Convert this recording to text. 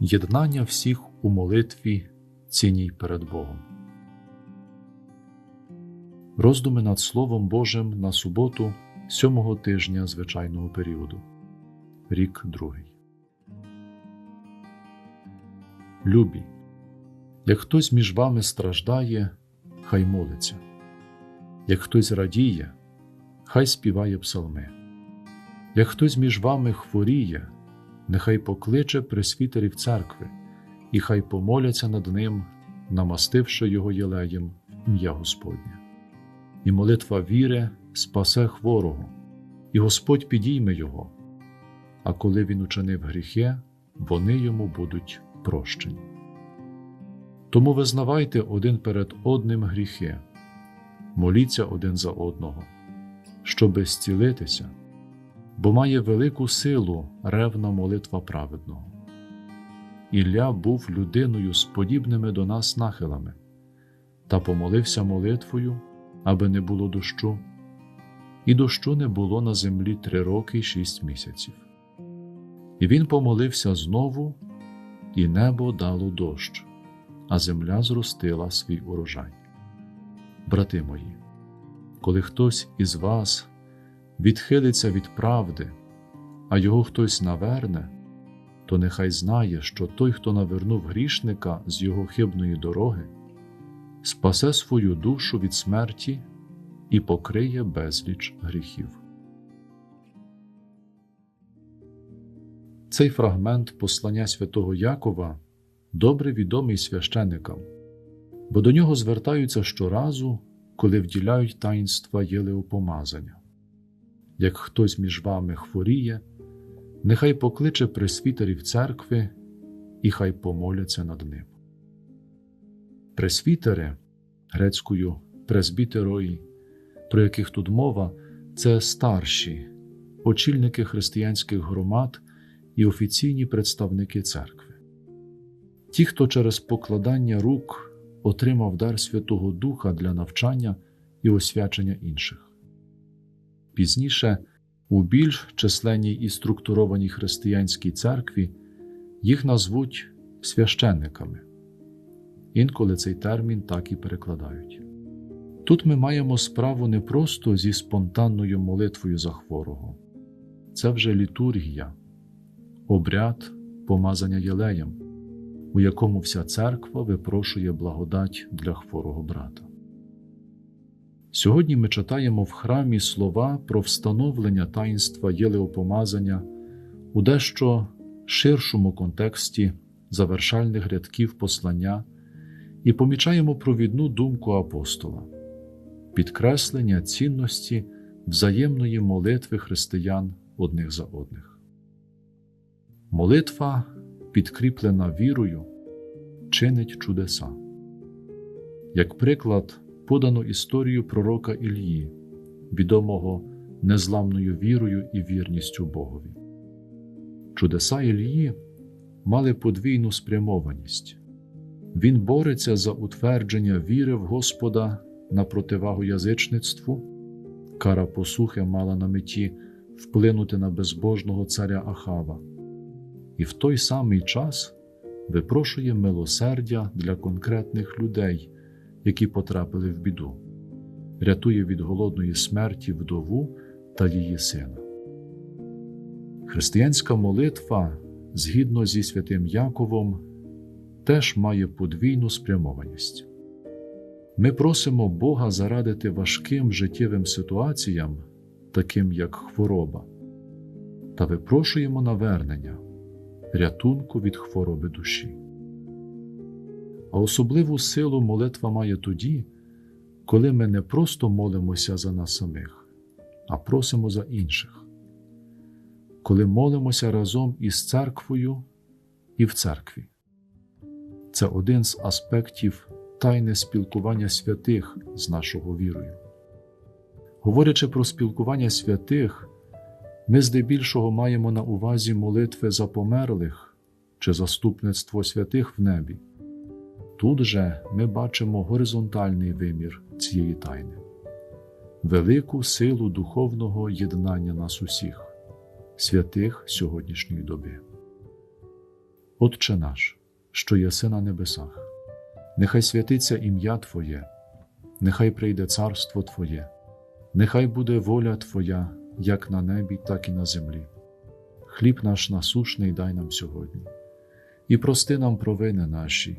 Єднання всіх у молитві цінній перед Богом. Роздуми над Словом Божим на суботу сьомого тижня звичайного періоду. Рік другий. Любі. Як хтось між вами страждає, хай молиться. Як хтось радіє, хай співає псалми. Як хтось між вами хворіє, нехай покличе пресвітерів церкви, і хай помоляться над ним, намастивши його єлеєм ім'я Господнє. І молитва віри спасе хворого, і Господь підійме його, а коли він учинив гріхи, вони йому будуть прощені. Тому визнавайте один перед одним гріхи, моліться один за одного, щоби зцілитися бо має велику силу ревна молитва праведного. Ілля був людиною з подібними до нас нахилами, та помолився молитвою, аби не було дощу, і дощу не було на землі три роки й шість місяців. І він помолився знову, і небо дало дощ, а земля зростила свій урожай. Брати мої, коли хтось із вас відхилиться від правди, а його хтось наверне, то нехай знає, що той, хто навернув грішника з його хибної дороги, спасе свою душу від смерті і покриє безліч гріхів. Цей фрагмент послання святого Якова добре відомий священикам, бо до нього звертаються щоразу, коли вділяють таїнства єлеопомазання як хтось між вами хворіє, нехай покличе пресвітерів церкви і хай помоляться над ним. Пресвітери грецькою пресбітерої, про яких тут мова, це старші, очільники християнських громад і офіційні представники церкви. Ті, хто через покладання рук отримав дар Святого Духа для навчання і освячення інших. Пізніше, у більш численній і структурованій християнській церкві їх назвуть священниками. Інколи цей термін так і перекладають. Тут ми маємо справу не просто зі спонтанною молитвою за хворого, це вже літургія, обряд помазання єлеєм, у якому вся церква випрошує благодать для хворого брата. Сьогодні ми читаємо в храмі слова про встановлення таїнства єлеопомазання у дещо ширшому контексті завершальних рядків послання і помічаємо провідну думку апостола, підкреслення цінності взаємної молитви християн одних за одних. Молитва, підкріплена вірою, чинить чудеса. Як приклад, подано історію пророка Ільї, відомого незламною вірою і вірністю Богові. Чудеса Ільї мали подвійну спрямованість. Він бореться за утвердження віри в Господа на противагу язичництву, кара посухи мала на меті вплинути на безбожного царя Ахава, і в той самий час випрошує милосердя для конкретних людей, які потрапили в біду, рятує від голодної смерті вдову та її сина. Християнська молитва, згідно зі святим Яковом, теж має подвійну спрямованість. Ми просимо Бога зарадити важким життєвим ситуаціям, таким як хвороба, та випрошуємо навернення, рятунку від хвороби душі. А особливу силу молитва має тоді, коли ми не просто молимося за нас самих, а просимо за інших, коли молимося разом із церквою і в церкві. Це один з аспектів тайне спілкування святих з нашого вірою. Говорячи про спілкування святих, ми здебільшого маємо на увазі молитви за померлих чи заступництво святих в небі. Тут же ми бачимо горизонтальний вимір цієї тайни, велику силу духовного єднання нас усіх, святих сьогоднішньої доби. Отче наш, що єси на небесах, нехай святиться ім'я Твоє, нехай прийде царство Твоє, нехай буде воля Твоя, як на небі, так і на землі. Хліб наш насушний дай нам сьогодні, і прости нам провини наші,